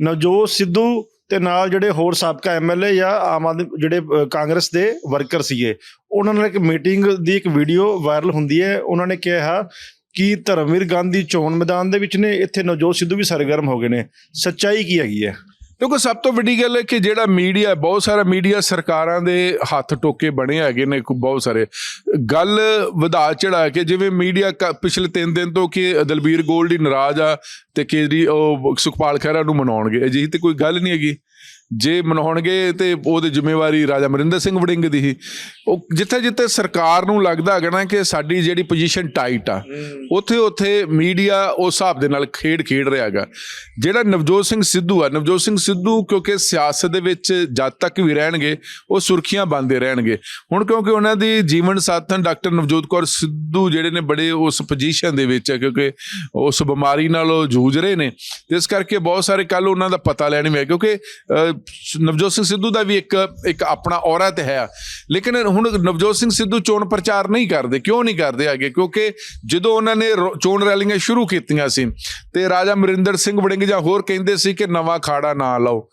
ਨਵਜੋਤ ਸਿੱਧੂ ਤੇ ਨਾਲ ਜਿਹੜੇ ਹੋਰ ਸਾਬਕਾ ਐਮਐਲਏ ਜਾਂ ਆਮ ਆਦਮੀ ਜਿਹੜੇ ਕਾਂਗਰਸ ਦੇ ਵਰਕਰ ਸੀਗੇ, ਉਹਨਾਂ ਨਾਲ ਇੱਕ ਮੀਟਿੰਗ ਦੀ ਇੱਕ ਵੀਡੀਓ ਵਾਇਰਲ ਹੁੰਦੀ ਹੈ। ਉਹਨਾਂ ਨੇ ਕਿਹਾ ਕਿ ਧਰਮਵੀਰ ਗਾਂਧੀ ਚੋਣ ਮੈਦਾਨ ਦੇ ਵਿੱਚ ਨੇ, ਇੱਥੇ ਨਵਜੋਤ ਸਿੱਧੂ ਵੀ ਸਰਗਰਮ ਹੋ ਗਏ ਨੇ। ਸੱਚਾਈ ਕੀ ਹੈਗੀ ਹੈ? ਕਿਉਂਕਿ ਸਭ ਤੋਂ ਵੱਡੀ ਗੱਲ ਹੈ ਕਿ ਜਿਹੜਾ ਮੀਡੀਆ ਬਹੁਤ ਸਾਰਾ ਮੀਡੀਆ ਸਰਕਾਰਾਂ ਦੇ ਹੱਥ ਟੋਕੇ ਬਣੇ ਹੈਗੇ ਨੇ ਬਹੁਤ ਸਾਰੇ। ਗੱਲ ਵਧਾ ਚੜਾ ਕੇ ਜਿਵੇਂ ਮੀਡੀਆ ਪਿਛਲੇ 3 ਦਿਨ ਤੋਂ ਕਿ ਦਲਬੀਰ ਗੋਲਡੀ ਨਾਰਾਜ਼ ਆ ਤੇ ਕੇਜਰੀ, ਉਹ ਸੁਖਪਾਲ ਖਹਿਰਾ ਨੂੰ ਮਨਾਉਣਗੇ। ਅਜਿਹੀ ਤੇ ਕੋਈ ਗੱਲ ਨਹੀਂ ਹੈਗੀ। ਜੇ ਮਨਾਉਣਗੇ ਤੇ ਉਹਦੀ ਜ਼ਿੰਮੇਵਾਰੀ ਰਾਜਾ ਮਰਿੰਦਰ ਸਿੰਘ ਵੜਿੰਗ ਦੀ ਹੀ। ਉਹ ਜਿੱਥੇ ਜਿੱਥੇ ਸਰਕਾਰ ਨੂੰ ਲੱਗਦਾ ਹੈਗਾ ਨਾ ਕਿ ਸਾਡੀ ਜਿਹੜੀ ਪੋਜੀਸ਼ਨ ਟਾਈਟ ਆ ਉੱਥੇ ਉੱਥੇ ਮੀਡੀਆ ਉਸ ਹਿਸਾਬ ਦੇ ਨਾਲ ਖੇਡ ਖੇਡ ਰਿਹਾ ਹੈਗਾ। ਜਿਹੜਾ ਨਵਜੋਤ ਸਿੰਘ ਸਿੱਧੂ ਆ ਨਵਜੋਤ ਸਿੰਘ ਸਿੱਧੂ ਕਿਉਂਕਿ ਸਿਆਸਤ ਦੇ ਵਿੱਚ ਜਦ ਤੱਕ ਵੀ ਰਹਿਣਗੇ ਉਹ ਸੁਰਖੀਆਂ ਬੰਦੇ ਰਹਿਣਗੇ। ਹੁਣ ਕਿਉਂਕਿ ਉਹਨਾਂ ਦੀ ਜੀਵਨ ਸਾਥਣ ਡਾਕਟਰ ਨਵਜੋਤ ਕੌਰ ਸਿੱਧੂ ਜਿਹੜੇ ਨੇ ਬੜੇ ਉਸ ਪੋਜੀਸ਼ਨ ਦੇ ਵਿੱਚ ਆ ਕਿਉਂਕਿ ਉਸ ਬਿਮਾਰੀ ਨਾਲ ਉਹ ਜੂਝ ਰਹੇ ਨੇ। ਇਸ ਕਰਕੇ ਬਹੁਤ ਸਾਰੇ ਕੱਲ ਉਹਨਾਂ ਦਾ ਪਤਾ ਲੈਣ ਵਿੱਚ ਕਿਉਂਕਿ ਨਵਜੋਤ ਸਿੰਘ ਸਿੱਧੂ ਦਾ ਵੀ ਇੱਕ ਇੱਕ ਆਪਣਾ ਔਰਾ ਤੇ ਹੈ। ਲੇਕਿਨ ਹੁਣ ਨਵਜੋਤ ਸਿੰਘ ਸਿੱਧੂ ਚੋਣ ਪ੍ਰਚਾਰ ਨਹੀਂ ਕਰਦੇ। ਕਿਉਂ ਨਹੀਂ ਕਰਦੇ ਹੈਗੇ? ਕਿਉਂਕਿ ਜਦੋਂ ਉਹਨਾਂ ਨੇ ਰੋ- ਚੋਣ ਰੈਲੀਆਂ ਸ਼ੁਰੂ ਕੀਤੀਆਂ ਸੀ, ਤੇ ਰਾਜਾ ਮਰਿੰਦਰ ਸਿੰਘ ਵੜਿੰਗ ਜਾਂ ਹੋਰ ਕਹਿੰਦੇ ਸੀ ਕਿ ਨਵਾਂ ਖਾੜਾ ਨਾ ਲਾਓ।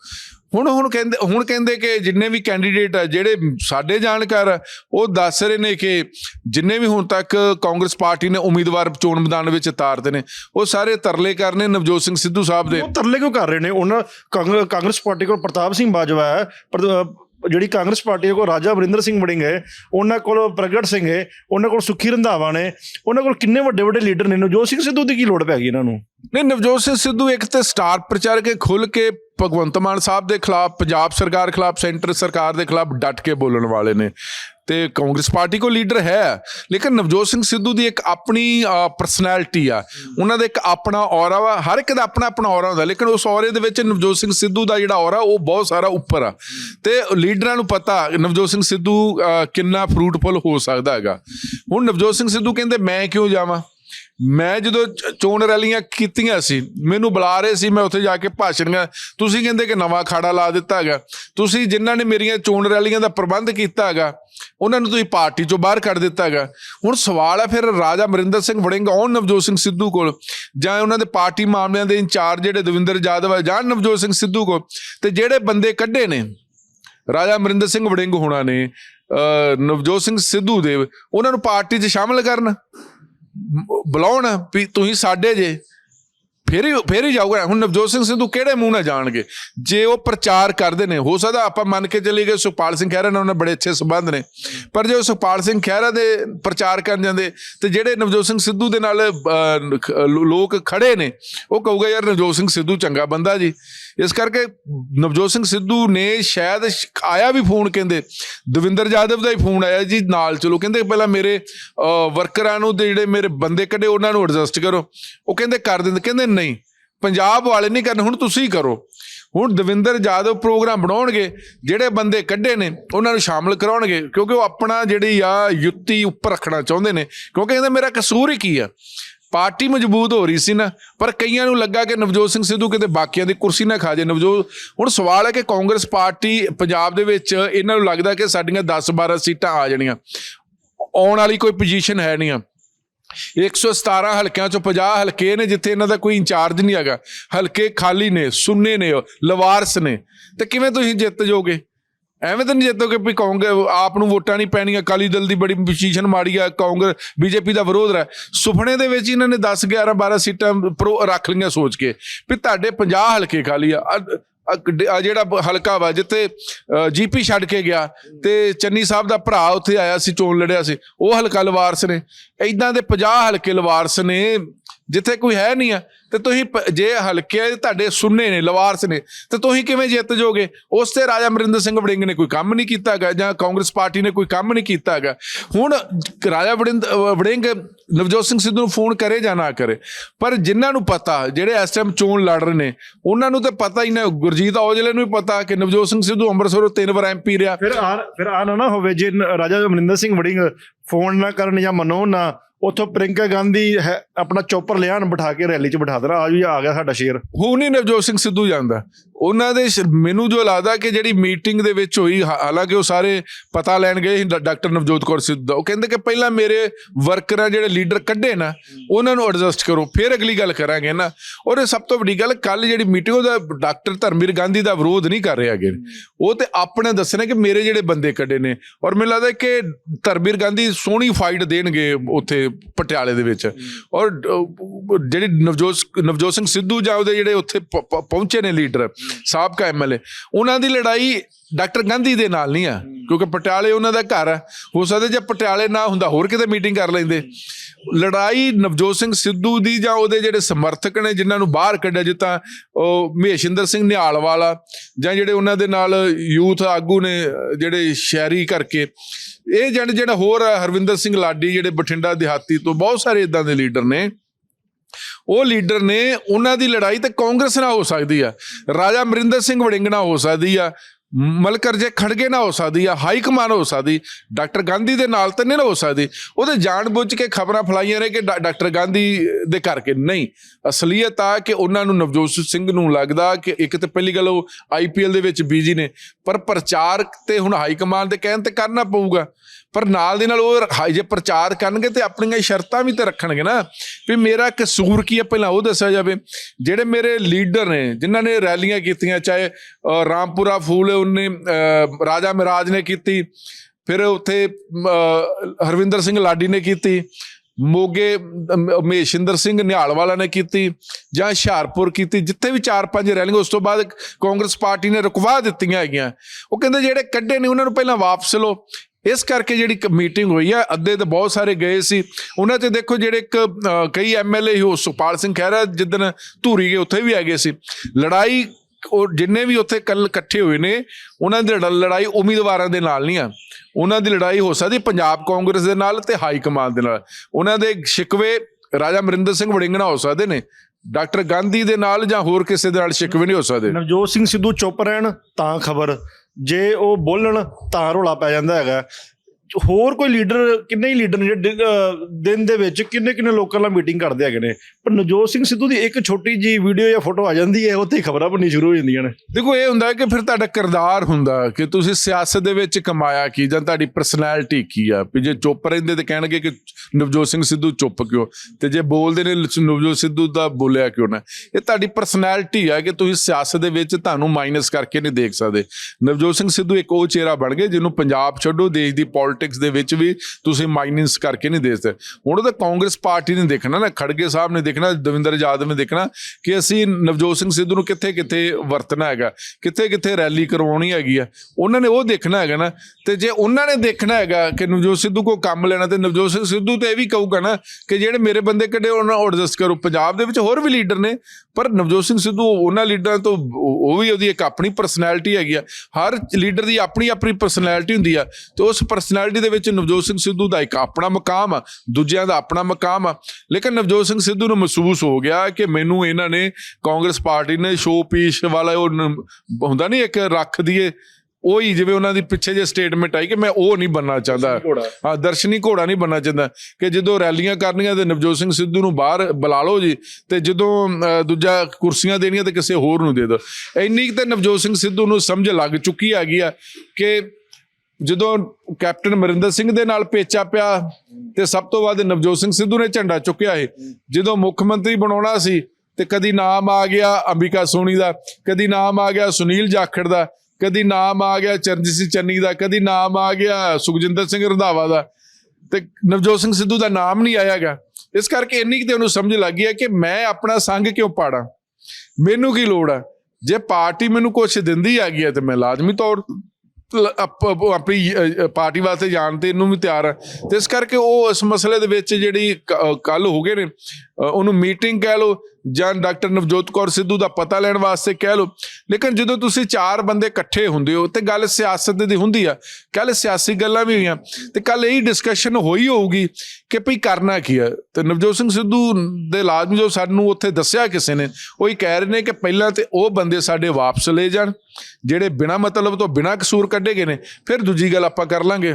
ਹੁਣ ਹੁਣ ਕਹਿੰਦੇ ਹੁਣ ਕਹਿੰਦੇ ਕਿ ਜਿੰਨੇ ਵੀ ਕੈਂਡੀਡੇਟ ਆ ਜਿਹੜੇ ਸਾਡੇ ਜਾਣਕਾਰ ਆ, ਉਹ ਦੱਸ ਰਹੇ ਨੇ ਕਿ ਜਿੰਨੇ ਵੀ ਹੁਣ ਤੱਕ ਕਾਂਗਰਸ ਪਾਰਟੀ ਨੇ ਉਮੀਦਵਾਰ ਚੋਣ ਮੈਦਾਨ ਵਿੱਚ ਉਤਾਰਦੇ ਨੇ ਉਹ ਸਾਰੇ ਤਰਲੇ ਕਰਨੇ ਨਵਜੋਤ ਸਿੰਘ ਸਿੱਧੂ ਸਾਹਿਬ ਦੇ। ਉਹ ਤਰਲੇ ਕਿਉਂ ਕਰ ਰਹੇ ਨੇ? ਉਹਨਾਂ ਕਾਂਗ- ਕਾਂਗਰਸ ਪਾਰਟੀ ਕੋਲ ਪ੍ਰਤਾਪ ਸਿੰਘ ਬਾਜਵਾ ਹੈ ਪਰ ਜਿਹੜੀ ਕਾਂਗਰਸ ਪਾਰਟੀ ਕੋਲ ਰਾਜਾ ਵਰਿੰਦਰ ਸਿੰਘ ਵੜਿੰਗ ਹੈ, ਉਹਨਾਂ ਕੋਲ ਪ੍ਰਗਟ ਸਿੰਘ ਹੈ, ਉਹਨਾਂ ਕੋਲ ਸੁਖੀ ਰੰਧਾਵਾ ਨੇ, ਉਹਨਾਂ ਕੋਲ ਕਿੰਨੇ ਵੱਡੇ ਵੱਡੇ ਲੀਡਰ ਨੇ, ਨਵਜੋਤ ਸਿੰਘ ਸਿੱਧੂ ਦੀ ਕੀ ਲੋੜ ਪੈ ਗਈ ਇਹਨਾਂ ਨੂੰ? ਨਹੀਂ, ਨਵਜੋਤ ਸਿੰਘ ਸਿੱਧੂ ਇੱਕ ਤੇ ਸਟਾਰ ਪ੍ਰਚਾਰਕ ਹੈ ਖੁੱਲ ਕੇ ਭਗਵੰਤ ਮਾਨ ਸਾਹਿਬ ਦੇ ਖਿਲਾਫ, ਪੰਜਾਬ ਸਰਕਾਰ ਖਿਲਾਫ, ਸੈਂਟਰ ਸਰਕਾਰ ਦੇ ਖਿਲਾਫ ਡਟ ਕੇ ਬੋਲਣ ਵਾਲੇ ਨੇ। ਤੇ ਕਾਂਗਰਸ ਪਾਰਟੀ ਕੋ ਲੀਡਰ ਹੈ ਲੇਕਿਨ ਨਵਜੋਤ ਸਿੰਘ ਸਿੱਧੂ ਦੀ ਇੱਕ ਆਪਣੀ ਪਰਸਨੈਲਿਟੀ ਆ। ਉਹਨਾਂ ਦਾ ਇੱਕ ਆਪਣਾ ਔਰਾ ਵਾ ਹਰ ਇੱਕ ਦਾ ਆਪਣਾ ਆਪਣਾ ਔਰਾ ਹੁੰਦਾ ਲੇਕਿਨ ਉਸ ਔਰੇ ਦੇ ਵਿੱਚ ਨਵਜੋਤ ਸਿੰਘ ਸਿੱਧੂ ਦਾ ਜਿਹੜਾ ਔਰਾ ਉਹ ਬਹੁਤ ਸਾਰਾ ਉੱਪਰ ਆ। ਤੇ ਲੀਡਰਾਂ ਨੂੰ ਪਤਾ ਨਵਜੋਤ ਸਿੰਘ ਸਿੱਧੂ ਕਿੰਨਾ ਫਰੂਟਫੁਲ ਹੋ ਸਕਦਾ ਹੈਗਾ। ਹੁਣ ਨਵਜੋਤ ਸਿੰਘ ਸਿੱਧੂ ਕਹਿੰਦੇ ਮੈਂ ਕਿਉਂ ਜਾਵਾਂ? ਮੈਂ ਜਦੋਂ ਚ- ਚੋਣ ਰੈਲੀਆਂ ਕੀਤੀਆਂ ਸੀ, ਮੈਨੂੰ ਬੁਲਾ ਰਹੇ ਸੀ, ਮੈਂ ਉੱਥੇ ਜਾ ਕੇ ਭਾਸ਼ਣਾਂ ਤੁਸੀਂ ਕਹਿੰਦੇ ਕਿ ਨਵਾਂ ਖਾੜਾ ਲਾ ਦਿੱਤਾ ਹੈਗਾ, ਤੁਸੀਂ ਜਿਨ੍ਹਾਂ ਨੇ ਮੇਰੀਆਂ ਚੋਣ ਰੈਲੀਆਂ ਦਾ ਪ੍ਰਬੰਧ ਕੀਤਾ ਹੈਗਾ, ਉਹਨਾਂ ਨੂੰ ਤੁਸੀਂ ਪਾਰਟੀ ਚੋਂ ਬਾਹਰ ਕੱਢ ਦਿੱਤਾ ਹੈਗਾ। ਹੁਣ ਸਵਾਲ ਹੈ ਫਿਰ ਰਾਜਾ ਮਰਿੰਦਰ ਸਿੰਘ ਵੜਿੰਗ ਆਉਣ ਨਵਜੋਤ ਸਿੰਘ ਸਿੱਧੂ ਕੋਲ, ਜਾਂ ਉਹਨਾਂ ਦੇ ਪਾਰਟੀ ਮਾਮਲਿਆਂ ਦੇ ਇੰਚਾਰਜ ਜਿਹੜੇ ਦਵਿੰਦਰ ਜਾਦਵ ਆ ਜਾਂ ਨਵਜੋਤ ਸਿੰਘ ਸਿੱਧੂ ਕੋਲ, ਤੇ ਜਿਹੜੇ ਬੰਦੇ ਕੱਢੇ ਨੇ, ਰਾਜਾ ਅਮਰਿੰਦਰ ਸਿੰਘ ਵੜਿੰਗ ਹੋਣਾ ਨੇ ਨਵਜੋਤ ਸਿੰਘ ਸਿੱਧੂ ਦੇ, ਉਹਨਾਂ ਨੂੰ ਪਾਰਟੀ 'ਚ ਸ਼ਾਮਲ ਕਰਨ? ਬੁਲਾਉਣ, ਵੀ ਤੁਸੀਂ ਸਾਡੇ ਜੇ, ਫੇਰ ਹੀ ਫੇਰ ਹੀ ਜਾਊਗਾ। ਹੁਣ ਨਵਜੋਤ ਸਿੰਘ ਸਿੱਧੂ ਕਿਹੜੇ ਮੂੰਹ ਨਾਲ ਜਾਣਗੇ? ਜੇ ਉਹ ਪ੍ਰਚਾਰ ਕਰਦੇ ਨੇ, ਹੋ ਸਕਦਾ ਆਪਾਂ ਮੰਨ ਕੇ ਚੱਲੀਏ ਸੁਖਪਾਲ ਸਿੰਘ ਖਹਿਰਾ ਨਾਲ ਉਹਨਾਂ ਬੜੇ ਅੱਛੇ ਸੰਬੰਧ ਨੇ। ਪਰ ਜੇ ਉਹ ਸੁਖਪਾਲ ਸਿੰਘ ਖਹਿਰਾ ਦੇ ਪ੍ਰਚਾਰ ਕਰਨ ਜਾਂਦੇ, ਤੇ ਜਿਹੜੇ ਨਵਜੋਤ ਸਿੰਘ ਸਿੱਧੂ ਦੇ ਨਾਲ ਲੋਕ ਖੜੇ ਨੇ, ਉਹ ਕਹੂਗਾ, ਯਾਰ ਨਵਜੋਤ ਸਿੰਘ ਸਿੱਧੂ ਚੰਗਾ ਬੰਦਾ ਜੀ। ਇਸ ਕਰਕੇ ਨਵਜੋਤ ਸਿੰਘ ਸਿੱਧੂ ਨੇ ਸ਼ਾਇਦ ਆਇਆ ਵੀ ਫੋਨ ਕਹਿੰਦੇ, ਦਵਿੰਦਰ ਜਾਦਵ ਦਾ ਹੀ ਫੋਨ ਆਇਆ ਜੀ ਨਾਲ, ਚਲੋ ਕਹਿੰਦੇ ਪਹਿਲਾਂ ਮੇਰੇ ਵਰਕਰਾਂ ਨੂੰ ਤੇ ਜਿਹੜੇ ਮੇਰੇ ਬੰਦੇ ਕੱਢੇ ਉਹਨਾਂ ਨੂੰ ਐਡਜਸਟ ਕਰੋ। ਉਹ ਕਹਿੰਦੇ ਕਰ ਦਿੰਦੇ, ਕਹਿੰਦੇ ਨਹੀਂ, ਪੰਜਾਬ ਵਾਲੇ ਨਹੀਂ ਕਰਨ, ਹੁਣ ਤੁਸੀਂ ਕਰੋ। ਹੁਣ ਦਵਿੰਦਰ ਜਾਦਵ ਪ੍ਰੋਗਰਾਮ ਬਣਾਉਣਗੇ, ਜਿਹੜੇ ਬੰਦੇ ਕੱਢੇ ਨੇ, ਉਹਨਾਂ ਨੂੰ ਸ਼ਾਮਲ ਕਰਾਉਣਗੇ, ਕਿਉਂਕਿ ਉਹ ਆਪਣਾ ਜਿਹੜੀ ਆ ਯੁੱਤੀ ਉੱਪਰ ਰੱਖਣਾ ਚਾਹੁੰਦੇ ਨੇ, ਕਿਉਂਕਿ ਇਹਦਾ ਮੇਰਾ ਕਸੂਰ ਹੀ ਕੀ ਆ? ਪਾਰਟੀ ਮਜ਼ਬੂਤ ਹੋ ਰਹੀ ਸੀ ਨਾ, ਪਰ ਕਈਆਂ ਨੂੰ ਲੱਗਾ ਕਿ ਨਵਜੋਤ ਸਿੰਘ ਸਿੱਧੂ ਕਿਤੇ ਬਾਕੀਆਂ ਦੀ ਕੁਰਸੀ ਨਾ ਖਾ ਜੇ ਨਵਜੋਤ, ਹੁਣ ਸਵਾਲ ਹੈ ਕਿ ਕਾਂਗਰਸ ਪਾਰਟੀ ਪੰਜਾਬ ਦੇ ਵਿੱਚ ਇਹਨਾਂ ਨੂੰ ਲੱਗਦਾ ਕਿ ਸਾਡੀਆਂ 10 12 ਸੀਟਾਂ ਆ ਜਾਣੀਆਂ। ਆਉਣ ਵਾਲੀ ਕੋਈ ਪੋਜੀਸ਼ਨ ਹੈ ਨਹੀਂ ਆ। 117 ਹਲਕਿਆਂ ਚੋਂ 50 ਹਲਕੇ ਨੇ ਜਿੱਥੇ ਇਹਨਾਂ ਦਾ ਕੋਈ ਇੰਚਾਰਜ ਨਹੀਂ ਹੈਗਾ। ਹਲਕੇ ਖਾਲੀ ਨੇ, ਸੁੰਨੇ ਨੇ, ਲਵਾਰਸ ਨੇ। ਤੇ ਕਿਵੇਂ ਤੁਸੀਂ ਜਿੱਤ ਜਾਓਗੇ? ਐਵੇਂ ਤਾਂ ਨਹੀਂ ਜਿੱਤੋਗੇ ਵੀ ਕਾਂਗਰਸ ਆਪ ਨੂੰ ਵੋਟਾਂ ਨਹੀਂ ਪੈਣੀਆਂ, ਅਕਾਲੀ ਦਲ ਦੀ ਬੜੀ ਪੋਜੀਸ਼ਨ ਮਾੜੀ ਆ, ਕਾਂਗਰਸ, ਬੀਜੇਪੀ ਦਾ ਵਿਰੋਧ ਹੈ ਸੁਪਨੇ ਦੇ ਵਿੱਚ ਇਹਨਾਂ ਨੇ 10 11 12 ਸੀਟਾਂ ਪ੍ਰੋ ਰੱਖ ਲਈਆਂ ਸੋਚ ਕੇ। ਵੀ ਤੁਹਾਡੇ 50 ਹਲਕੇ ਖਾਲੀ ਆ। ਆ ਜਿਹੜਾ ਹਲਕਾ ਵਾ, ਜਿੱਥੇ ਜੀਪੀ ਛੱਡ ਕੇ ਗਿਆ ਤੇ ਚੰਨੀ ਸਾਹਿਬ ਦਾ ਭਰਾ ਉੱਥੇ ਆਇਆ ਸੀ, ਚੋਣ ਲੜਿਆ ਸੀ, ਉਹ ਹਲਕਾ ਲਵਾਰਸ ਨੇ। ਐਦਾਂ ਦੇ 50 ਹਲਕੇ ਲਵਾਰਸ ਨੇ ਜਿੱਥੇ ਕੋਈ ਹੈ ਨਹੀਂ ਆ, ਤੇ ਤੁਸੀਂ ਜੇ ਹਲਕੇ ਤੁਹਾਡੇ ਸੁੰਨੇ ਨੇ, ਲਵਾਰਸ ਨੇ, ਤੇ ਤੁਸੀਂ ਕਿਵੇਂ ਜਿੱਤ ਜਾਓਗੇ? ਉਸ ਤੇ ਰਾਜਾ ਅਮਰਿੰਦਰ ਸਿੰਘ ਵੜਿੰਗ ਨੇ ਕੋਈ ਕੰਮ ਨਹੀਂ ਕੀਤਾ ਹੈਗਾ, ਜਾਂ ਕਾਂਗਰਸ ਪਾਰਟੀ ਨੇ ਕੋਈ ਕੰਮ ਨਹੀਂ ਕੀਤਾ ਹੈਗਾ। ਹੁਣ ਰਾਜਾ ਵੜਿੰਗ ਨਵਜੋਤ ਸਿੰਘ ਸਿੱਧੂ ਨੂੰ ਫੋਨ ਕਰੇ ਜਾਂ ਨਾ ਕਰੇ, ਪਰ ਜਿਨ੍ਹਾਂ ਨੂੰ ਪਤਾ, ਜਿਹੜੇ ਇਸ ਟਾਈਮ ਚੋਣ ਲੜ ਰਹੇ ਨੇ, ਉਹਨਾਂ ਨੂੰ ਤਾਂ ਪਤਾ ਹੀ ਨਾ, ਗੁਰਜੀਤ ਔਜਲੇ ਨੂੰ ਵੀ ਪਤਾ ਕਿ ਨਵਜੋਤ ਸਿੰਘ ਸਿੱਧੂ ਅੰਮ੍ਰਿਤਸਰੋਂ ਤਿੰਨ ਵਾਰ ਐਮਪੀ ਰਿਹਾ। ਫਿਰ ਆ ਫਿਰ ਆ ਨਾ ਹੋਵੇ, ਜੇ ਰਾਜਾ ਅਮਰਿੰਦਰ ਸਿੰਘ ਵੜਿੰਗ ਫੋਨ ਨਾ ਕਰਨ ਜਾਂ ਮਨੋ ਨਾ ਉੱਥੋਂ ਪ੍ਰਿੰਕਾ ਗਾਂਧੀ ਹੈ, ਆਪਣਾ ਚੋਪਰ ਲਿਆਣ ਬਿਠਾ ਕੇ ਰੈਲੀ 'ਚ ਬਿਠਾ ਦੇਣਾ, ਆ ਜੀ ਆ ਗਿਆ ਸਾਡਾ ਸ਼ੇਰ। ਹੁਣ ਹੀ ਨਵਜੋਤ ਸਿੰਘ ਸਿੱਧੂ ਜਾਂਦਾ। ਉਹਨਾਂ ਦੇ ਮੈਨੂੰ ਜੋ ਲੱਗਦਾ ਕਿ ਜਿਹੜੀ ਮੀਟਿੰਗ ਦੇ ਵਿੱਚ ਹੋਈ ਹਾਲਾਂਕਿ ਉਹ ਸਾਰੇ ਪਤਾ ਲੈਣ ਗਏ ਡਾਕਟਰ ਨਵਜੋਤ ਕੌਰ ਸਿੱਧੂ ਉਹ ਕਹਿੰਦੇ ਕਿ ਪਹਿਲਾਂ ਮੇਰੇ ਵਰਕਰਾਂ ਜਿਹੜੇ ਲੀਡਰ ਕੱਢੇ ਨਾ ਉਹਨਾਂ ਨੂੰ ਐਡਜਸਟ ਕਰੋ ਫਿਰ ਅਗਲੀ ਗੱਲ ਕਰਾਂਗੇ ਨਾ। ਔਰ ਇਹ ਸਭ ਤੋਂ ਵੱਡੀ ਗੱਲ ਕੱਲ ਜਿਹੜੀ ਮੀਟਿੰਗ ਉਹਦਾ ਡਾਕਟਰ ਧਰਮਵੀਰ ਗਾਂਧੀ ਦਾ ਵਿਰੋਧ ਨਹੀਂ ਕਰ ਰਹੇ ਹੈਗੇ ਉਹ ਤੇ ਆਪਣੇ ਦੱਸਣਾ ਕਿ ਮੇਰੇ ਜਿਹੜੇ ਬੰਦੇ ਕੱਢੇ ਨੇ ਔਰ ਮੈਨੂੰ ਲੱਗਦਾ ਕਿ ਧਰਮਵੀਰ ਗਾਂਧੀ ਸੋਹਣੀ ਫਾਈਟ ਦੇਣਗੇ ਉੱਥੇ ਪਟਿਆਲੇ ਦੇ ਵਿੱਚ। ਔਰ ਜਿਹੜੀ ਨਵਜੋਤ ਨਵਜੋਤ ਸਿੰਘ ਸਿੱਧੂ ਜਾਂ ਉਹਦੇ ਜਿਹੜੇ ਉੱਥੇ ਪਹੁੰਚੇ ਨੇ ਲੀਡਰ ਸਾਬਕਾ ਐਮਐਲਏ ਉਹਨਾਂ ਦੀ ਲੜਾਈ ਡਾਕਟਰ ਗਾਂਧੀ ਦੇ ਨਾਲ ਨਹੀਂ ਆ ਕਿਉਂਕਿ ਪਟਿਆਲੇ ਉਹਨਾਂ ਦਾ ਘਰ ਆ। ਹੋ ਸਕਦਾ ਜੇ ਪਟਿਆਲੇ ਨਾ ਹੁੰਦਾ ਹੋਰ ਕਿਤੇ ਮੀਟਿੰਗ ਕਰ ਲੈਂਦੇ। ਲੜਾਈ ਨਵਜੋਤ ਸਿੰਘ ਸਿੱਧੂ ਦੀ ਜਾਂ ਉਹਦੇ ਜਿਹੜੇ ਸਮਰਥਕ ਨੇ ਜਿਨ੍ਹਾਂ ਨੂੰ ਬਾਹਰ ਕੱਢਿਆ ਜਿੱਦਾਂ ਉਹ ਮਹੇਸ਼ਿੰਦਰ ਸਿੰਘ ਨਿਹਾਲ ਵਾਲਾ ਜਾਂ ਜਿਹੜੇ ਉਹਨਾਂ ਦੇ ਨਾਲ ਯੂਥ ਆਗੂ ਨੇ ਜਿਹੜੇ ਸ਼ਹਿਰੀ ਕਰਕੇ। ਇਹ ਜਣ ਜਿਹੜਾ ਹੋਰ ਆ, ਹਰਵਿੰਦਰ ਸਿੰਘ ਲਾਡੀ ਜਿਹੜੇ ਬਠਿੰਡਾ ਦਿਹਾਤੀ ਤੋਂ ਬਹੁਤ ਸਾਰੇ ਇਦਾਂ ਦੇ ਲੀਡਰ ਨੇ। ਉਹ ਲੀਡਰ ਨੇ ਉਹਨਾਂ ਦੀ ਲੜਾਈ ਤੇ ਕਾਂਗਰਸ ਨਾਲ ਹੋ ਸਕਦੀ ਆ। ਰਾਜਾ ਅਮਰਿੰਦਰ ਸਿੰਘ ਵੜਿੰਗ ਨਾਲ ਹੋ ਸਕਦੀ ਆ। ਮਲਕਰ ਜੇ ਖੜਗੇ ਨਾ ਹੋ ਸਕਦੀ ਆ। ਹਾਈ ਕਮਾਨ ਹੋ ਸਕਦੀ। ਡਾਕਟਰ ਗਾਂਧੀ ਦੇ ਨਾਲ ਤਾਂ ਨਹੀਂ ਨਾ ਹੋ ਸਕਦੀ। ਉਹਦੇ ਜਾਣ ਬੁੱਝ ਕੇ ਖਬਰਾਂ ਫਲਾਈਆਂ ਨੇ ਕਿ ਡਾ- ਡਾਕਟਰ ਗਾਂਧੀ ਦੇ ਕਰਕੇ ਨਹੀਂ। ਅਸਲੀਅਤ ਆ ਕਿ ਉਹਨਾਂ ਨੂੰ ਨਵਜੋਤ ਸਿੰਘ ਨੂੰ ਲੱਗਦਾ ਕਿ ਇੱਕ ਤੇ ਪਹਿਲੀ ਗੱਲ ਉਹ ਆਈਪੀਐਲ ਦੇ ਵਿੱਚ ਬੀਜੀ ਨੇ। ਪਰ ਪ੍ਰਚਾਰ ਤੇ ਹੁਣ ਹਾਈ ਕਮਾਨ ਦੇ ਕਹਿਣ ਤੇ ਕਰਨਾ ਪਊਗਾ। ਪਰ ਨਾਲ ਦੇ ਨਾਲ ਉਹ ਹਾਈ ਜੇ ਪ੍ਰਚਾਰ ਕਰਨਗੇ ਤੇ ਆਪਣੀਆਂ ਸ਼ਰਤਾਂ ਵੀ ਤੇ ਰੱਖਣਗੇ ਨਾ। ਵੀ ਮੇਰਾ ਕਸੂਰ ਕੀ ਹੈ? ਪਹਿਲਾਂ ਉਹ ਦੱਸਿਆ ਜਾਵੇ। ਜਿਹੜੇ ਮੇਰੇ ਲੀਡਰ ਨੇ ਜਿਨ੍ਹਾਂ ਨੇ ਰੈਲੀਆਂ ਕੀਤੀਆਂ ਚਾਹੇ ਰਾਮਪੁਰਾ ਫੂਲ ਉਹਨੇ ਰਾਜਾ ਮਹਾਰਾਜ ਨੇ ਕੀਤੀ ਫਿਰ ਉੱਥੇ ਹਰਵਿੰਦਰ ਸਿੰਘ ਲਾਡੀ ਨੇ ਕੀਤੀ ਮੋਗੇ ਅਮ, ਮਹੇਸ਼ਿੰਦਰ ਸਿੰਘ ਨਿਹਾਲਵਾਲਾ ਨੇ ਕੀਤੀ ਜਾਂ ਹੁਸ਼ਿਆਰਪੁਰ ਕੀਤੀ ਜਿੱਥੇ ਵੀ ਚਾਰ ਪੰਜ ਰੈਲੀਆਂ ਉਸ ਤੋਂ ਬਾਅਦ ਕਾਂਗਰਸ ਪਾਰਟੀ ਨੇ ਰੁਕਵਾ ਦਿੱਤੀਆਂ ਹੈਗੀਆਂ। ਉਹ ਕਹਿੰਦੇ ਜਿਹੜੇ ਕੱਢੇ ਨੇ ਉਹਨਾਂ ਨੂੰ ਪਹਿਲਾਂ ਵਾਪਸ ਲਓ। ਇਸ ਕਰਕੇ ਜਿਹੜੀ ਮੀਟਿੰਗ ਹੋਈ ਹੈ ਅੱਧੇ ਤਾਂ ਬਹੁਤ ਸਾਰੇ ਗਏ ਸੀ। ਉਹਨਾਂ ਤੇ ਦੇਖੋ ਜਿਹੜੇ ਇੱਕ ਅ, ਕਈ ਐਮਐਲਏ ਉਹ ਸੁਪਾਲ ਸਿੰਘ ਖਹਿਰਾ ਜਿੱਦਨ ਧੂਰੀ ਗਏ ਉੱਥੇ ਵੀ ਹੈਗੇ ਸੀ। ਲੜਾਈ ਉਹ ਜਿੰਨੇ ਵੀ ਉੱਥੇ ਕੱਲ ਇਕੱਠੇ ਹੋਏ ਨੇ ਉਹਨਾਂ ਦੀ ਲੜ- ਲੜਾਈ ਉਮੀਦਵਾਰਾਂ ਦੇ ਨਾਲ ਨਹੀਂ ਆ। ਉਹਨਾਂ ਦੀ ਲੜਾਈ ਹੋ ਸਕਦੀ ਪੰਜਾਬ ਕਾਂਗਰਸ ਦੇ ਨਾਲ ਤੇ ਹਾਈ ਕਮਾਨ ਦੇ ਨਾਲ। ਉਹਨਾਂ ਦੇ ਸ਼ਿਕਵੇ ਰਾਜਾ ਅਮਰਿੰਦਰ ਸਿੰਘ ਵੜਿੰਗਣਾ ਹੋ ਸਕਦੇ ਨੇ ਡਾਕਟਰ ਗਾਂਧੀ ਦੇ ਨਾਲ ਜਾਂ ਹੋਰ ਕਿਸੇ ਦੇ ਨਾਲ ਸ਼ਿਕਵੇ ਨਹੀਂ ਹੋ ਸਕਦੇ। ਨਵਜੋਤ ਸਿੰਘ ਸਿੱਧੂ ਚੁੱਪ ਰਹਿਣ ਤਾਂ ਖਬਰ। ਜੇ ਉਹ ਬੋਲਣ ਤਾਂ ਰੋਲਾ ਪੈ ਜਾਂਦਾ ਹੈਗਾ। ਹੋਰ ਕੋਈ ਲੀਡਰ, ਕਿੰਨੇ ਹੀ ਲੀਡਰ ਨੇ ਜਿਹੜੇ ਦਿਨ- ਦੇ ਵਿੱਚ ਕਿੰਨੇ ਕਿੰਨੇ ਲੋਕਾਂ ਨਾਲ ਮੀਟਿੰਗ ਕਰਦੇ ਹੈਗੇ ਨੇ। ਪਰ ਨਵਜੋਤ ਸਿੰਘ ਸਿੱਧੂ ਦੀ ਇੱਕ ਛੋਟੀ ਜੀ ਵੀਡੀਓ ਜਾਂ ਫੋਟੋ ਆ ਜਾਂਦੀ ਹੈ, ਉੱਥੇ ਖਬਰਾਂ ਬਣਨੀ ਸ਼ੁਰੂ ਹੋ ਜਾਂਦੀਆਂ ਨੇ। ਦੇਖੋ, ਇਹ ਹੁੰਦਾ ਕਿ ਫਿਰ ਤੁਹਾਡਾ ਕਿਰਦਾਰ ਹੁੰਦਾ ਕਿ ਤੁਸੀਂ ਸਿਆਸਤ ਦੇ ਵਿੱਚ ਕਮਾਇਆ ਕੀ ਜਾਂ ਤੁਹਾਡੀ ਪਰਸਨੈਲਿਟੀ ਕੀ ਆ? ਵੀ ਜੇ ਚੁੱਪ ਰਹਿੰਦੇ ਤੇ ਕਹਿਣਗੇ ਕਿ ਨਵਜੋਤ ਸਿੰਘ ਸਿੱਧੂ ਚੁੱਪ ਕਿਉਂ? ਤੇ ਜੇ ਬੋਲਦੇ ਨੇ ਨਵਜੋਤ ਸਿੱਧੂ ਦਾ ਬੋਲਿਆ ਕਿਉਂ ਨਾ? ਇਹ ਤੁਹਾਡੀ ਪਰਸਨੈਲਿਟੀ ਆ ਕਿ ਤੁਸੀਂ ਸਿਆਸਤ ਦੇ ਵਿੱਚ ਤੁਹਾਨੂੰ ਮਾਈਨਸ ਕਰਕੇ ਨਹੀਂ ਦੇਖ ਸਕਦੇ। ਨਵਜੋਤ ਸਿੰਘ ਸਿੱਧੂ ਇੱਕ ਉਹ ਚਿਹਰਾ ਬਣ ਗਏ ਜਿਹਨੂੰ ਪੰਜਾਬ ਛੱਡੋ, ਦੇਸ਼ ਦੀ ਪੋਲ ਪੋਲਿਟਿਕਸ ਦੇ ਵਿੱਚ ਵੀ ਤੁਸੀਂ ਮਾਈਨਸ ਕਰਕੇ ਨਹੀਂ ਦੇਖ ਸਕਦੇ। ਹੁਣ ਤਾਂ ਕਾਂਗਰਸ ਪਾਰਟੀ ਨੇ ਦੇਖਣਾ ਨਾ, ਖੜਗੇ ਸਾਹਿਬ ਨੇ ਦੇਖਣਾ, ਦਵਿੰਦਰ ਯਾਦਵ ਨੇ ਦੇਖਣਾ ਕਿ ਅਸੀਂ ਨਵਜੋਤ ਸਿੰਘ ਸਿੱਧੂ ਨੂੰ ਕਿੱਥੇ ਕਿੱਥੇ ਵਰਤਣਾ ਹੈਗਾ ਕਿੱਥੇ ਕਿੱਥੇ ਰੈਲੀ ਕਰਵਾਉਣੀ ਹੈਗੀ ਆ। ਉਹਨਾਂ ਨੇ ਉਹ ਦੇਖਣਾ ਹੈਗਾ ਨਾ, ਤੇ ਜੇ ਉਹਨਾਂ ਨੇ ਦੇਖਣਾ ਹੈਗਾ ਕਿ ਨਵਜੋਤ ਸਿੱਧੂ ਕੋ ਕੰਮ ਲੈਣਾ, ਤੇ ਨਵਜੋਤ ਸਿੰਘ ਸਿੱਧੂ ਤੇ ਇਹ ਵੀ ਕਹੂਗਾ ਨਾ ਕਿ ਜਿਹੜੇ ਮੇਰੇ ਬੰਦੇ ਕੱਢੇ, ਉਹਨਾਂ ਨੂੰ ਐਡਜਸਟ ਕਰੋ। ਪੰਜਾਬ ਦੇ ਵਿੱਚ ਹੋਰ ਵੀ ਲੀਡਰ ਨੇ ਪਰ ਨਵਜੋਤ ਸਿੰਘ ਸਿੱਧੂ ਉਹਨਾਂ ਲੀਡਰਾਂ ਤੋਂ ਉਹ ਵੀ ਉਹਦੀ ਇੱਕ ਆਪਣੀ ਪਰਸਨੈਲਿਟੀ ਹੈਗੀ ਆ। ਹਰ ਲੀਡਰ ਦੀ ਆਪਣੀ ਆਪਣੀ ਪਰਸਨੈਲਿਟੀ ਹੁੰਦੀ ਆ ਤੇ ਉਸ ਪਰਸਨੈਲਿਟੀ ਦੇ ਵਿੱਚ ਨਵਜੋਤ ਸਿੰਘ ਸਿੱਧੂ ਦਾ ਇੱਕ ਆਪਣਾ ਮਕਾਮ ਆ, ਦੂਜਿਆਂ ਦਾ ਆਪਣਾ ਮਕਾਮ ਆ। ਲੇਕਿਨ ਨਵਜੋਤ ਸਿੰਘ ਸਿੱਧੂ ਨੂੰ ਮਹਿਸੂਸ ਹੋ ਗਿਆ ਕਿ ਮੈਨੂੰ ਇਹਨਾਂ ਨੇ ਕਾਂਗਰਸ ਪਾਰਟੀ ਨੇ ਸ਼ੋ ਪੀਸ਼ ਵਾਲਾ ਉਹ ਹੁੰਦਾ ਨਹੀਂ ਇੱਕ ਰੱਖ ਦੀਏ ਉਹੀ ਜਿਵੇਂ ਉਹਨਾਂ ਦੀ ਪਿੱਛੇ ਜੇ ਸਟੇਟਮੈਂਟ ਆਈ ਕਿ ਮੈਂ ਉਹ ਨਹੀਂ ਬੰਨਣਾ ਚਾਹੁੰਦਾ। ਹਾਂ ਦਰਸ਼ਨੀ ਘੋੜਾ ਨਹੀਂ ਬੰਨਣਾ ਚਾਹੁੰਦਾ। ਕਿ ਜਦੋਂ ਰੈਲੀਆਂ ਕਰਨੀਆਂ ਤੇ ਨਵਜੋਤ ਸਿੰਘ ਸਿੱਧੂ ਨੂੰ ਬਾਹਰ ਬੁਲਾ ਲਓ ਜੀ ਤੇ ਜਦੋਂ ਦੂਜਾ ਕੁਰਸੀਆਂ ਦੇਣੀਆਂ ਤੇ ਕਿਸੇ ਹੋਰ ਨੂੰ ਦੇ ਦਿਓ। ਇੰਨੀ ਕੁ ਤੇ ਨਵਜੋਤ ਸਿੰਘ ਸਿੱਧੂ ਨੂੰ ਸਮਝ ਲੱਗ ਚੁੱਕੀ ਹੈਗੀ ਆ ਕਿ ਜਦੋਂ ਕੈਪਟਨ ਅਮਰਿੰਦਰ ਸਿੰਘ ਦੇ ਨਾਲ ਪੇਚਾ ਪਿਆ ਤੇ ਸਭ ਤੋਂ ਵੱਧ ਨਵਜੋਤ ਸਿੰਘ ਸਿੱਧੂ ਨੇ ਝੰਡਾ ਚੁੱਕਿਆ ਏ ਜਦੋਂ ਮੁੱਖ ਮੰਤਰੀ ਬਣਾਉਣਾ ਸੀ ਤੇ ਕਦੀ ਨਾਮ ਆ ਗਿਆ ਅੰਬਿਕਾ ਸੋਨੀ ਦਾ ਕਦੀ ਨਾਮ ਆ ਗਿਆ ਸੁਨੀਲ ਜਾਖੜ ਦਾ ਕਦੀ ਨਾਮ ਆ ਗਿਆ ਚਰਨਜੀਤ ਸਿੰਘ ਚੰਨੀ ਦਾ, ਕਦੀ ਨਾਮ ਆ ਗਿਆ ਸੁਖਜਿੰਦਰ ਸਿੰਘ ਰੰਧਾਵਾ ਦਾ। ਤੇ ਨਵਜੋਤ ਸਿੰਘ ਸਿੱਧੂ ਦਾ ਨਾਮ ਨਹੀਂ ਆਇਆਗਾ ਇਸ ਕਰਕੇ ਇੰਨੀ ਕੁ ਤੇ ਉਹਨੂੰ ਸਮਝ ਲੱਗ ਗਈ ਹੈ ਕਿ ਮੈਂ ਆਪਣਾ ਸੰਗ ਕਿਉਂ ਪਾੜਾਂ? ਮੈਨੂੰ ਕੀ ਲੋੜ ਆ? ਜੇ ਪਾਰਟੀ ਮੈਨੂੰ ਕੁਝ ਦਿੰਦੀ ਆ ਗਈ ਹੈ ਤੇ ਮੈਂ ਲਾਜ਼ਮੀ ਤੌਰ ਆਪਣੀ ਪਾਰਟੀ ਵਾਸਤੇ ਜਾਣ ਤੇ ਇਹਨੂੰ ਵੀ ਤਿਆਰ ਹੈ ਤੇ ਇਸ ਕਰਕੇ ਉਹ ਇਸ ਮਸਲੇ ਦੇ ਵਿੱਚ ਜਿਹੜੀ ਕੱਲ ਹੋ ਗਏ ਨੇ ਉਹਨੂੰ ਮੀਟਿੰਗ ਕਹਿ ਲਓ ਜਾਂ ਡਾਕਟਰ ਨਵਜੋਤ ਕੌਰ ਸਿੱਧੂ ਦਾ ਪਤਾ ਲੈਣ ਵਾਸਤੇ ਕਹਿ ਲਓ। ਲੇਕਿਨ ਜਦੋਂ ਤੁਸੀਂ ਚਾਰ ਬੰਦੇ ਇਕੱਠੇ ਹੁੰਦੇ ਹੋ, ਤੇ ਗੱਲ ਸਿਆਸਤ ਦੀ ਹੁੰਦੀ ਆ। ਕੱਲ ਸਿਆਸੀ ਗੱਲਾਂ ਵੀ ਹੋਈਆਂ, ਤੇ ਕੱਲ ਇਹੀ ਡਿਸਕਸ਼ਨ ਹੋਈ ਹੋਊਗੀ ਕਿ ਭਈ ਕਰਨਾ ਕੀ ਹੈ ਤੇ ਨਵਜੋਤ ਸਿੰਘ ਸਿੱਧੂ ਦੇ ਲਾਜ਼ਮੀ ਜੋ ਸਾਨੂੰ ਉੱਥੇ ਦੱਸਿਆ ਕਿਸੇ ਨੇ, ਉਹ ਹੀ ਕਹਿ ਰਹੇ ਨੇ ਕਿ ਪਹਿਲਾਂ ਤੇ ਉਹ ਬੰਦੇ ਸਾਡੇ ਵਾਪਸ ਲੈ ਜਾਣ, ਜਿਹੜੇ ਬਿਨਾ ਮਤਲਬ ਤੋਂ ਬਿਨਾ ਕਸੂਰ ਕੱਢੇ ਗਏ ਨੇ, ਫਿਰ ਦੂਜੀ ਗੱਲ ਆਪਾਂ ਕਰ ਲਾਂਗੇ।